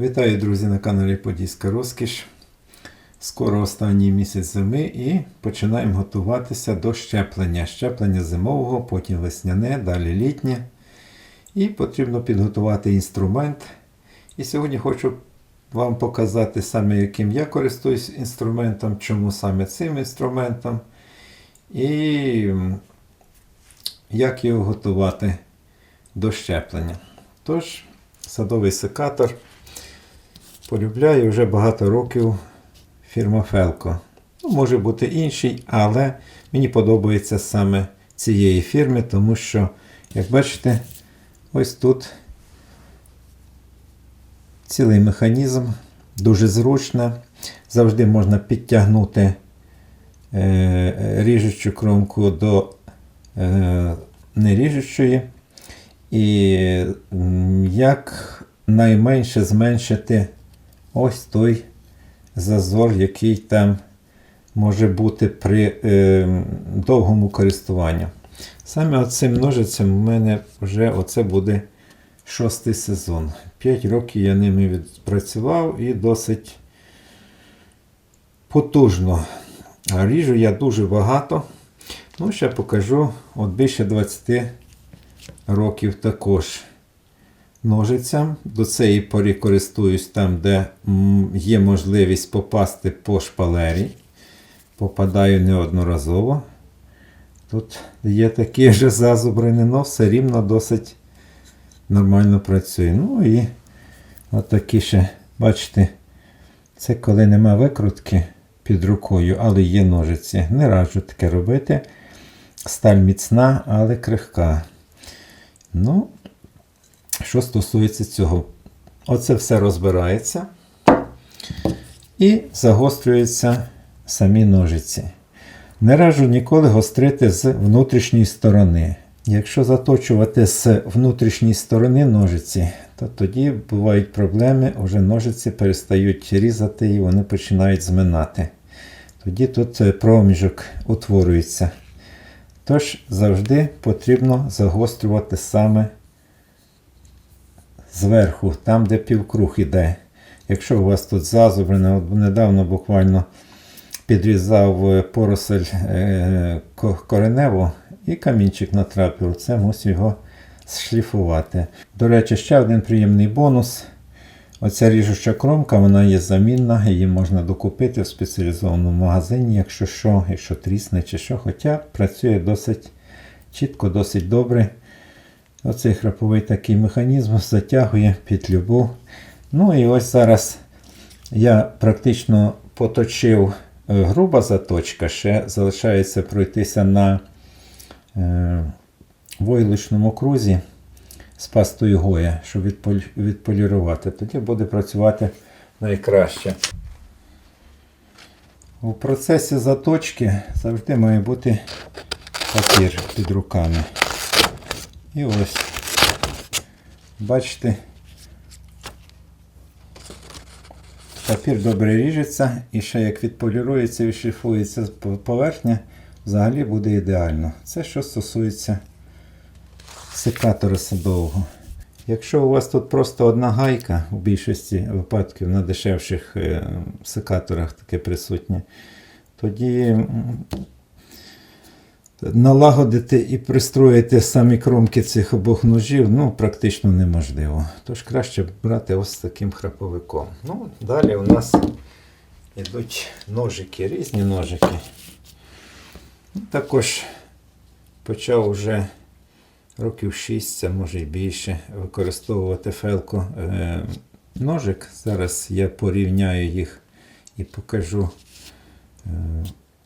Вітаю, друзі, на каналі Подільська Розкіш. Скоро останній місяць зими і починаємо готуватися до щеплення. Щеплення зимового, потім весняне, далі літнє. І потрібно підготувати інструмент. І сьогодні хочу вам показати саме, яким я користуюсь інструментом, чому саме цим інструментом. І як його готувати до щеплення. Тож, садовий секатор. Полюбляю вже багато років фірма Felco. Ну, може бути інший, але мені подобається саме цієї фірми, тому що, як бачите, ось тут цілий механізм, дуже зручно. Завжди можна підтягнути е, ріжучу кромку до е, неріжучої. І як найменше зменшити ось той зазор, який там може бути при е, довгому користуванні. Саме оцим ножицем у мене вже оце буде шостий сезон. 5 років я ними відпрацював і досить потужно. Ріжу я дуже багато. Ну, ще покажу от більше 20 років також ножицям. До цієї порі користуюсь там, де є можливість попасти по шпалері. Попадаю неодноразово. Тут є такі вже зазубрини, але все рівно досить нормально працює. Ну і отакі ще, бачите, це коли нема викрутки під рукою, але є ножиці. Не раджу таке робити. Сталь міцна, але крихка. Ну, що стосується цього, оце все розбирається і загострюються самі ножиці. Не раджу ніколи гострити з внутрішньої сторони. Якщо заточувати з внутрішньої сторони ножиці, то тоді бувають проблеми, вже ножиці перестають різати і вони починають зминати. Тоді тут е, проміжок утворюється. Тож завжди потрібно загострювати саме зверху, там, де півкруг іде. Якщо у вас тут зазубрина, от недавно буквально підрізав е, поросель е, кореневу і камінчик натрапив. Це мусив його шліфувати. До речі, ще один приємний бонус. Оця ріжуча кромка, вона є замінна, її можна докупити в спеціалізованому магазині, якщо що, якщо трісне чи що. Хоча працює досить чітко, досить добре. Оцей храповий такий механізм затягує під любу. Ну і ось зараз я практично поточив е, груба заточка, ще залишається пройтися на е, войлочному крузі з пастою Гоя, щоб відполірувати. Тоді буде працювати найкраще. У процесі заточки завжди має бути папір під руками. І ось, бачите, папір добре ріжеться і ще як відполірується і шліфується по- поверхня, взагалі буде ідеально. Це що стосується секатора садового. Якщо у вас тут просто одна гайка, у більшості випадків на дешевших е, секаторах таке присутнє, тоді налагодити і пристроїти самі кромки цих обох ножів ну, практично неможливо. Тож краще брати ось таким храповиком. Ну, далі у нас йдуть ножики, різні ножики. Ну, Також почав вже років 6, а може й більше, використовувати фелко е, ножик. Зараз я порівняю їх і покажу е,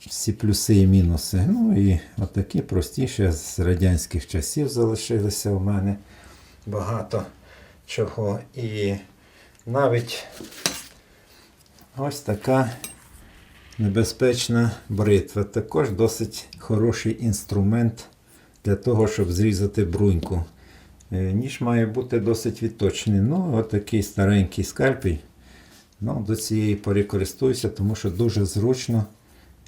всі плюси і мінуси. Ну і отакі простіші з радянських часів залишилися у мене багато чого. І навіть ось така небезпечна бритва. Також досить хороший інструмент для того, щоб зрізати бруньку. Е, Ніж має бути досить відточений. Ну, отакий старенький скальпель. Ну, до цієї пори користуюся, тому що дуже зручно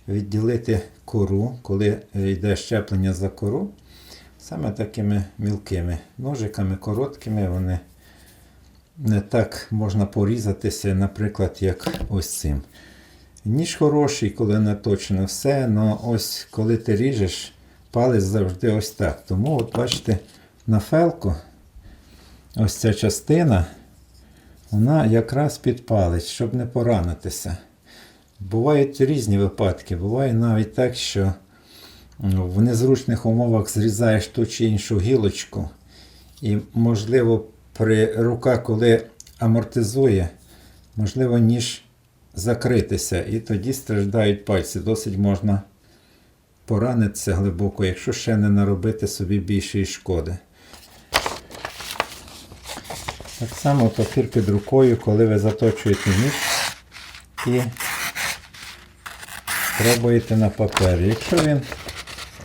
відділити кору, коли е, йде щеплення за кору. Саме такими мілкими ножиками, короткими, вони не так можна порізатися, наприклад, як ось цим. Ніж хороший, коли не точно все, але ось коли ти ріжеш, палець завжди ось так. Тому, от бачите, на фелку ось ця частина, вона якраз під палець, щоб не поранитися. Бувають різні випадки. Буває навіть так, що в незручних умовах зрізаєш ту чи іншу гілочку, і, можливо, при рука, коли амортизує, можливо, ніж закритися, і тоді страждають пальці. Досить можна поранитися глибоко, якщо ще не наробити собі більшої шкоди. Так само папір під рукою, коли ви заточуєте ніж і пробуєте на папері. Якщо він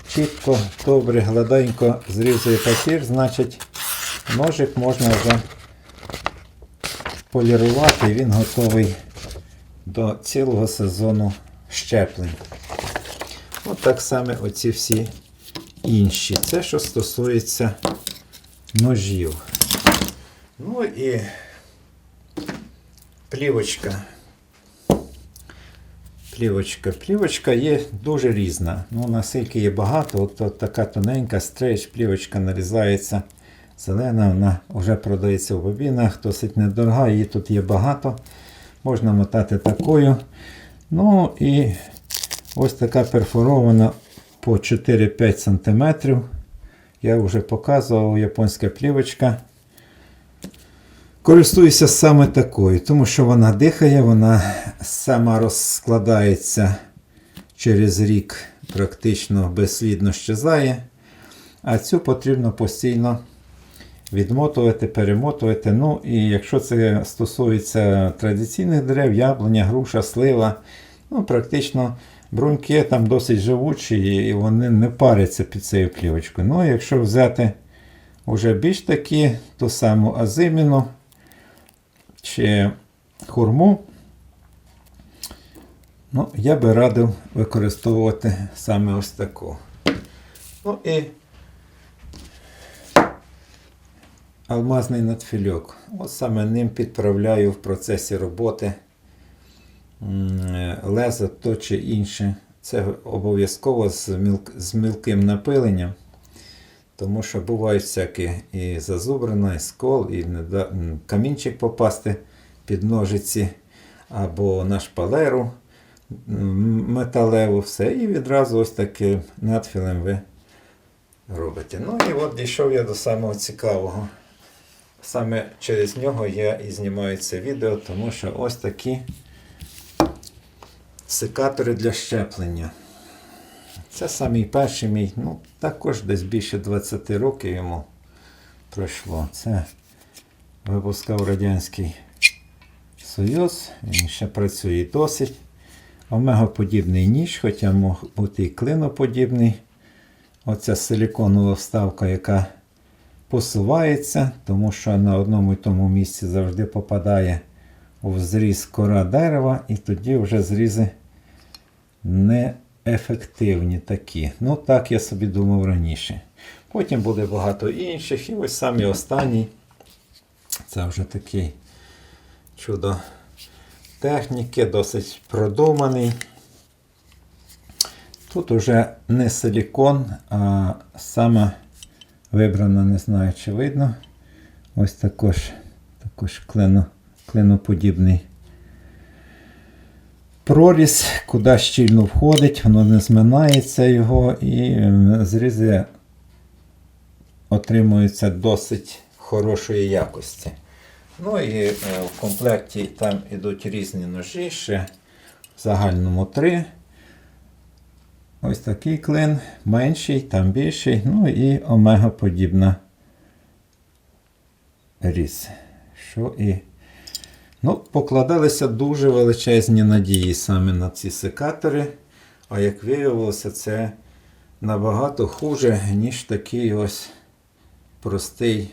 чітко, добре, гладенько зрізує папір, значить ножик можна вже полірувати і він готовий до цілого сезону щеплень. От так само оці всі інші. Це що стосується ножів. Ну і плівочка. Плівочка. Плівочка є дуже різна. Ну, наскільки є багато, от, от така тоненька стрейч, плівочка нарізається. Зелена, вона вже продається в бобінах, досить недорога, її тут є багато. Можна мотати такою. Ну і ось така перфорована по 4-5 см. Я вже показував японська плівочка. Користуюся саме такою, тому що вона дихає, вона сама розкладається через рік, практично безслідно щезає. А цю потрібно постійно відмотувати, перемотувати. Ну і якщо це стосується традиційних дерев, яблуня, груша, слива, ну практично бруньки там досить живучі і вони не паряться під цією плівочкою. Ну, якщо взяти вже більш такі, ту саму азиміну чи хурму, ну, я би радив використовувати саме ось таку. Ну і алмазний надфільок. От саме ним підправляю в процесі роботи лезо то чи інше. Це обов'язково з мілким напиленням. Тому що бувають всякі і зазубрина, і скол, і камінчик попасти під ножиці, або на шпалеру металеву, все. І відразу ось таким надфілем ви робите. Ну і от дійшов я до самого цікавого. Саме через нього я і знімаю це відео, тому що ось такі секатори для щеплення. Це самий перший мій, ну також десь більше 20 років йому пройшло. Це випускав Радянський Союз, він ще працює досить. Омегоподібний ніж, хоча мог бути і клиноподібний. Оця силіконова вставка, яка посувається, тому що на одному і тому місці завжди попадає в зріз кора дерева, і тоді вже зрізи неефективні такі. Ну, так я собі думав раніше. Потім буде багато інших. І ось самі останній. Це вже такий чудо техніки, досить продуманий. Тут уже не силікон, а саме вибрано, не знаю, чи видно. Ось також, також клино, клиноподібний проріз, куди щільно входить, воно не зминається його і е, зрізи отримуються досить хорошої якості. Ну і е, в комплекті там ідуть різні ножі, ще в загальному три. Ось такий клин, менший, там більший, ну і омега подібна різ. Що і Ну, покладалися дуже величезні надії саме на ці секатори. А як виявилося, це набагато хуже, ніж такий ось простий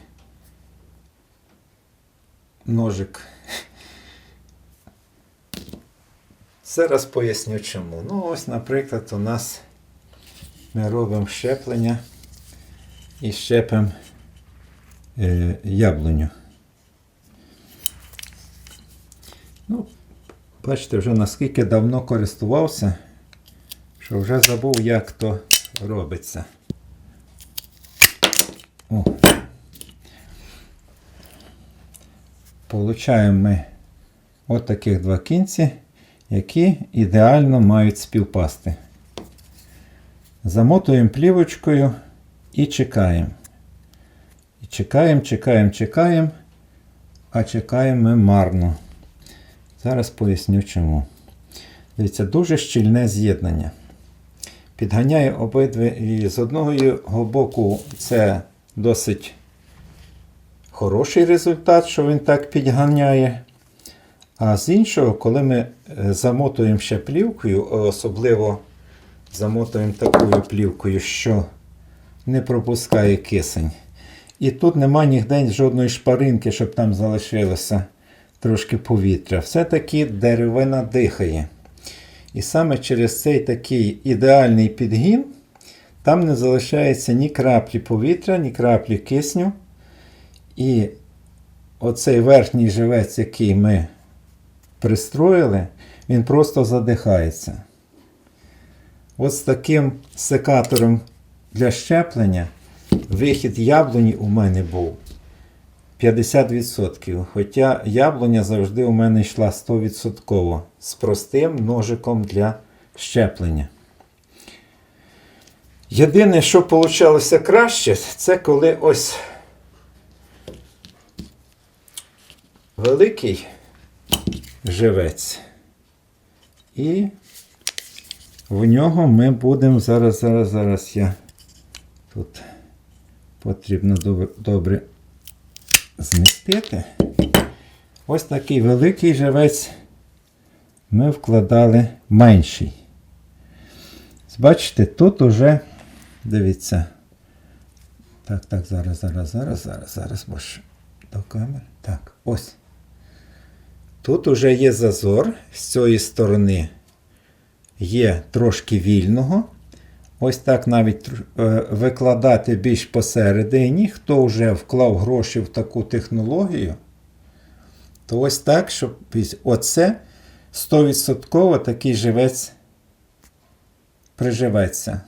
ножик. Зараз поясню чому. Ну, ось, наприклад, у нас ми робимо щеплення і щепимо е, яблуню. Ну, бачите, вже наскільки давно користувався, що вже забув, як то робиться. О. Получаємо ми от таких два кінці, які ідеально мають співпасти. Замотуємо плівочкою і чекаємо. І чекаємо, чекаємо, чекаємо, а чекаємо ми марно. Зараз поясню чому. Дивіться, дуже щільне з'єднання. Підганяє обидві, і з одного боку це досить хороший результат, що він так підганяє. А з іншого, коли ми е, замотуємо ще плівкою, особливо замотуємо такою плівкою, що не пропускає кисень. І тут нема ніде жодної шпаринки, щоб там залишилося трошки повітря. Все-таки деревина дихає. І саме через цей такий ідеальний підгін там не залишається ні краплі повітря, ні краплі кисню. І оцей верхній живець, який ми пристроїли, він просто задихається. От з таким секатором для щеплення вихід яблуні у мене був 50%. Хоча яблуня завжди у мене йшла 100% з простим ножиком для щеплення. Єдине, що вийшло краще, це коли ось великий живець. І в нього ми будемо зараз, зараз, зараз я тут потрібно добре, змістити. Ось такий великий живець ми вкладали менший. Бачите, тут уже, дивіться. Так, так, зараз, зараз, зараз, зараз, зараз, бо до камери. Так, ось. Тут уже є зазор з цієї сторони. Є трошки вільного. Ось так навіть е, викладати більш посередині. Хто вже вклав гроші в таку технологію, то ось так, щоб оце 100% такий живець приживеться.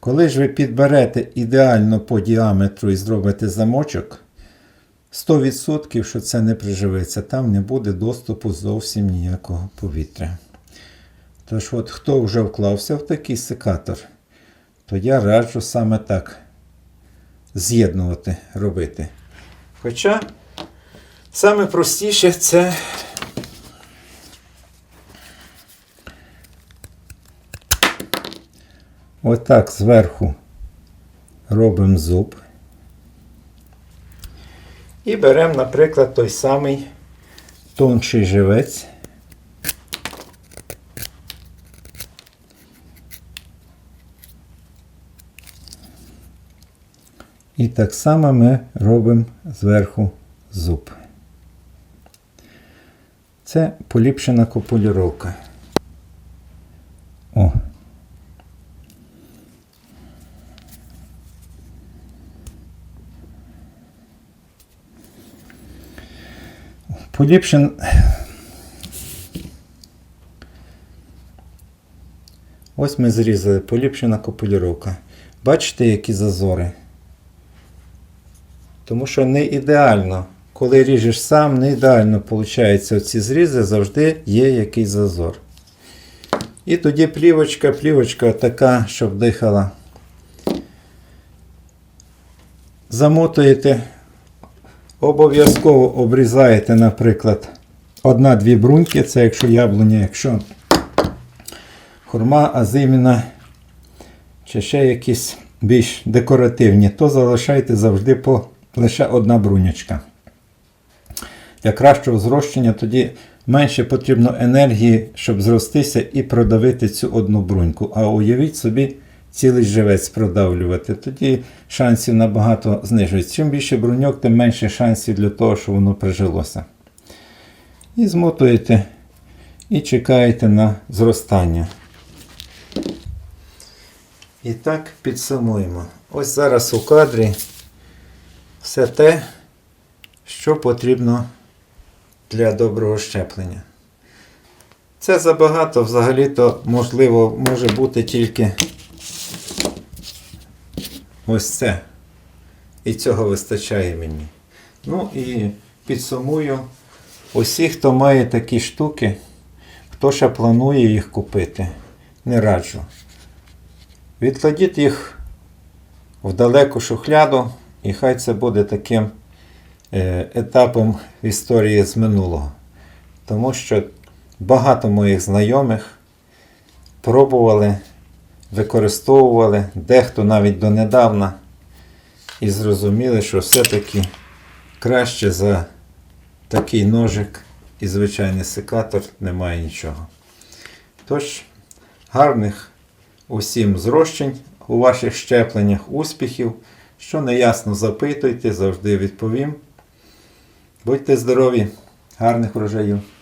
Коли ж ви підберете ідеально по діаметру і зробите замочок, 100% що це не приживеться, там не буде доступу зовсім ніякого повітря. Тож, от хто вже вклався в такий секатор, то я раджу саме так з'єднувати, робити. Хоча саме простіше це отак зверху робимо зуб. І беремо, наприклад, той самий тонший живець. І так само ми робимо зверху зуб. Це поліпшена копулюровка. О. Поліпшен. Ось ми зрізали поліпшена копулюровка. Бачите, які зазори? Тому що не ідеально, коли ріжеш сам, не ідеально виходить оці зрізи, завжди є якийсь зазор. І тоді плівочка, плівочка така, щоб дихала. Замотуєте, обов'язково обрізаєте, наприклад, одна-дві бруньки, це якщо яблуня, якщо хурма, азиміна, чи ще якісь більш декоративні, то залишайте завжди по лише одна брунячка. Для кращого зрощення тоді менше потрібно енергії, щоб зростися і продавити цю одну бруньку. А уявіть собі, цілий живець продавлювати. Тоді шансів набагато знижується. Чим більше бруньок, тим менше шансів для того, щоб воно прижилося. І змотуєте і чекаєте на зростання. І так підсумуємо. Ось зараз у кадрі все те, що потрібно для доброго щеплення. Це забагато, взагалі-то можливо може бути тільки ось це. І цього вистачає мені. Ну і підсумую, усі, хто має такі штуки, хто ще планує їх купити, не раджу. Відкладіть їх в далеку шухляду, і хай це буде таким е, етапом історії з минулого. Тому що багато моїх знайомих пробували, використовували, дехто навіть донедавна, і зрозуміли, що все-таки краще за такий ножик і звичайний секатор немає нічого. Тож, гарних усім зрощень у ваших щепленнях, успіхів. Що неясно, запитуйте, завжди відповім. Будьте здорові, гарних врожаїв!